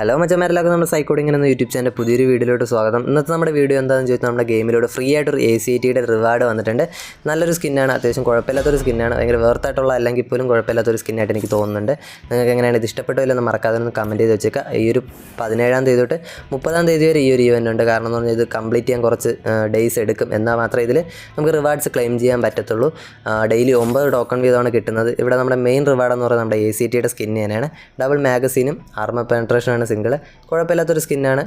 Hello മച്ചന്മാരെല്ലാവർക്കും നമ്മുടെ സൈക്കോഡിങ്ങിന് എന്ന YouTube channel പുതിയൊരു വീഡിയോയിലോട്ട് സ്വാഗതം. ഇന്നത്തെ നമ്മുടെ വീഡിയോ എന്താണെന്ന് ചോദിച്ചാൽ നമ്മുടെ ഗെയിമിലൂടെ ഫ്രീ ആയിട്ട് ഒരു എ സി ടിയുടെ റിവാർഡ് വന്നിട്ടുണ്ട്. നല്ലൊരു സ്കിന്നാണ് അത്യാവശ്യം കുഴപ്പമില്ലാത്തൊരു സ്കിന്നാണ് ഭയങ്കര വേർത്തായിട്ടുള്ള അല്ലെങ്കിൽ പോലും കുഴപ്പമില്ലാത്തൊരു സ്കിന്നായിട്ട് എനിക്ക് തോന്നുന്നുണ്ട്. നിങ്ങൾക്ക് എങ്ങനെയാണ് ഇത് ഇഷ്ടപ്പെട്ടോ ഇല്ലെന്ന് മറക്കാതെ ഒന്ന് കമന്റ് ചെയ്ത് വെച്ചേക്കുക. ഈ ഒരു പതിനേഴാം തീയതി തൊട്ട് മുപ്പതാം തീയതി വരെ ഈ ഒരു ഇവന്റ് ഉണ്ട്. കാരണം എന്ന് പറഞ്ഞാൽ ഇത് കംപ്ലീറ്റ് ചെയ്യാൻ കുറച്ച് ഡേയ്സ് എടുക്കും. എന്നാൽ മാത്രമേ ഇതിൽ നമുക്ക് റിവാർഡ്സ് ക്ലെയിം ചെയ്യാൻ പറ്റത്തുള്ളൂ. ഡെയിലി ഒമ്പത് ടോക്കൺ വീതമാണ് കിട്ടുന്നത്. ഇവിടെ നമ്മുടെ മെയിൻ റിവാർഡ് എന്ന് പറയുന്നത് നമ്മുടെ എ സി ടിയുടെ സ്കിന്ന് തന്നെയാണ്. ഡബിൾ മാഗസീനും ആർമ പെൻട്രേഷനാണ് സിംഗിൾ കുഴപ്പമില്ലാത്തൊരു സ്കിന്നാണ്.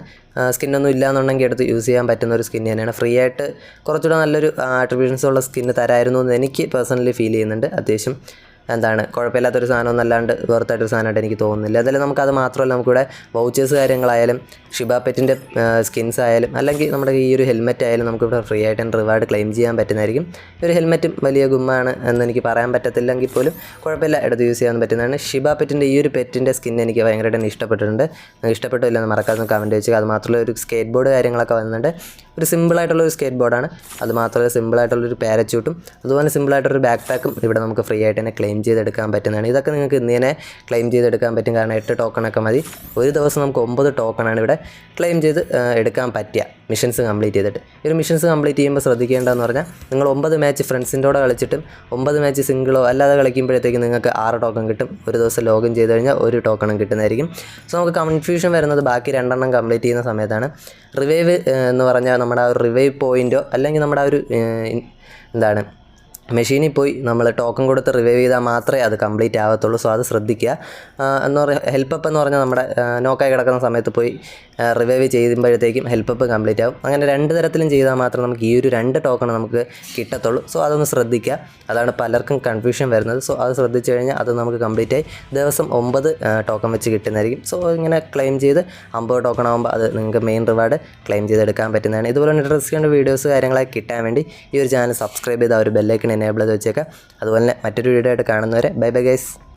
സ്കിന്നൊന്നും ഇല്ലാന്നുണ്ടെങ്കിൽ എടുത്ത് യൂസ് ചെയ്യാൻ പറ്റുന്ന ഒരു സ്കിൻ തന്നെയാണ്. ഫ്രീ ആയിട്ട് കുറച്ചുകൂടെ നല്ലൊരു ആട്രിബ്യൂഷൻസ് ഉള്ള സ്കിന്ന് തരായിരുന്നു എന്ന് എനിക്ക് പേഴ്സണലി ഫീൽ ചെയ്യുന്നുണ്ട്. അത്യാവശ്യം എന്താണ്? കുഴപ്പമില്ലാത്തൊരു സാധനം എന്നല്ലാണ്ട് വേർത്തായിട്ടൊരു സാധനമായിട്ട് എനിക്ക് തോന്നുന്നില്ല. അതിൽ നമുക്കത് മാത്രമല്ല നമുക്കിവിടെ വൗച്ചേഴ്സ് കാര്യങ്ങളായാലും ഷിബാപ്പെറ്റിന്റെ പെറ്റിന്റെ സ്കിൻസ് ആയാലും അല്ലെങ്കിൽ നമ്മുടെ ഈ ഒരു ഹെൽമെറ്റ് ആയാലും നമുക്കിവിടെ ഫ്രീ ആയിട്ട് റിവാർഡ് ക്ലെയിം ചെയ്യാൻ പറ്റുന്നതായിരിക്കും. ഒരു ഹെൽമെറ്റും വലിയ ഗുമ്മാണ് എന്ന് എനിക്ക് പറയാൻ പറ്റത്തില്ലെങ്കിൽ പോലും കുഴപ്പമില്ല. എടുത്ത് യൂസ് ചെയ്യാൻ പറ്റുന്നതാണ് ഷിബാപ്പെറ്റിന്റെ പെറ്റിന്റെ ഈ ഒരു പെറ്റിന്റെ സ്കിൻ എനിക്ക് ഭയങ്കരമായിട്ട് ഇഷ്ടപ്പെട്ടിട്ടുണ്ട്. ഇഷ്ടപ്പെട്ടില്ലെന്ന് മറക്കാതെ കമന്റ് വെച്ച് അത് മാത്രമല്ല ഒരു സ്കേറ്റ് ബോർഡ് കാര്യങ്ങളൊക്കെ വന്നിട്ടുണ്ട്. ഒരു സിമ്പിളായിട്ടുള്ള ഒരു സ്കേറ്റ് ബോർഡാണ് അത് മാത്രമല്ല സിമ്പിളായിട്ടുള്ളൊരു പാരച്യൂട്ടും അതുപോലെ സിമ്പിളായിട്ടൊരു ബാക്ക് പാക്കും ഇവിടെ നമുക്ക് ഫ്രീ ആയിട്ട് തന്നെ ക്ലെയിം ചെയ്തെടുക്കാൻ പറ്റുന്നതാണ്. ഇതൊക്കെ നിങ്ങൾക്ക് ഇന്ന് തന്നെ ക്ലെയിം ചെയ്തെടുക്കാൻ പറ്റും. കാരണം എട്ട് ടോക്കണൊക്കെ മതി. ഒരു ദിവസം നമുക്ക് ഒമ്പത് ടോക്കണാണ് ഇവിടെ ക്ലെയിം ചെയ്ത് എടുക്കാൻ പറ്റുക. മിഷൻസ് കംപ്ലീറ്റ് ചെയ്തിട്ട്. ഈ ഒരു മിഷൻസ് കംപ്ലീറ്റ് ചെയ്യുമ്പോൾ ശ്രദ്ധിക്കേണ്ടതെന്ന് പറഞ്ഞാൽ നിങ്ങൾ ഒമ്പത് മാച്ച് ഫ്രണ്ട്സിന്റെ കളിച്ചിട്ടും ഒമ്പത് മാച്ച് സിംഗിളോ അല്ലാതെ കളിക്കുമ്പോഴത്തേക്കും നിങ്ങൾക്ക് ആറ് ടോക്കൺ കിട്ടും. ഒരു ദിവസം ലോഗിൻ ചെയ്ത് കഴിഞ്ഞാൽ ഒരു ടോക്കണും കിട്ടുന്നതായിരിക്കും. സോ നമുക്ക് കൺഫ്യൂഷൻ വരുന്നത് ബാക്കി രണ്ടെണ്ണം കംപ്ലീറ്റ് ചെയ്യുന്ന സമയത്താണ്. റിവൈവ് എന്ന് പറഞ്ഞാൽ നമ്മുടെ ആ ഒരു റിവൈവ് പോയിന്റോ അല്ലെങ്കിൽ നമ്മുടെ ആ ഒരു എന്താണ് മെഷീനിൽ പോയി നമ്മൾ ടോക്കൺ കൊടുത്ത് റിവൈവ് ചെയ്താൽ മാത്രമേ അത് കംപ്ലീറ്റ് ആവത്തുള്ളൂ. സോ അത് ശ്രദ്ധിക്കുക. എന്ന് പറയുക ഹെൽപ്പ് അപ്പ് എന്ന് പറഞ്ഞാൽ നമ്മുടെ നോക്കായി കിടക്കുന്ന സമയത്ത് പോയി റിവൈവ് ചെയ്യുമ്പോഴത്തേക്കും ഹെൽപ്പ് അപ്പ് കംപ്ലീറ്റ് ആവും. അങ്ങനെ രണ്ട് തരത്തിലും ചെയ്താൽ മാത്രം നമുക്ക് ഈ ഒരു രണ്ട് ടോക്കൺ നമുക്ക് കിട്ടത്തുള്ളൂ. സോ അതൊന്ന് ശ്രദ്ധിക്കുക. അതാണ് പലർക്കും കൺഫ്യൂഷൻ വരുന്നത്. സോ അത് ശ്രദ്ധിച്ചു കഴിഞ്ഞാൽ അത് നമുക്ക് കംപ്ലീറ്റ് ആയി ദിവസം ഒമ്പത് ടോക്കൺ വെച്ച് കിട്ടുന്നതായിരിക്കും. സോ ഇങ്ങനെ ക്ലെയിം ചെയ്ത് അമ്പത് ടോക്കൺ ആകുമ്പോൾ അത് നിങ്ങൾക്ക് മെയിൻ റിവാർഡ് ക്ലെയിം ചെയ്തെടുക്കാൻ പറ്റുന്നതാണ്. ഇതുപോലെ ഇൻട്രസ്റ്റിംഗ് വീഡിയോസ് കാര്യങ്ങളൊക്കെ കിട്ടാൻ വേണ്ടി ഈ ഒരു ചാനൽ സബ്സ്ക്രൈബ് ചെയ്ത് ഒരു ബെല്ലൈക്കൺ എനേബിൾ ചെയ്ത് വെച്ചേക്കാം. അതുപോലെ തന്നെ മറ്റൊരു വീഡിയോ ആയിട്ട് കാണുന്നവരെ ബൈ ബൈ ഗൈസ്.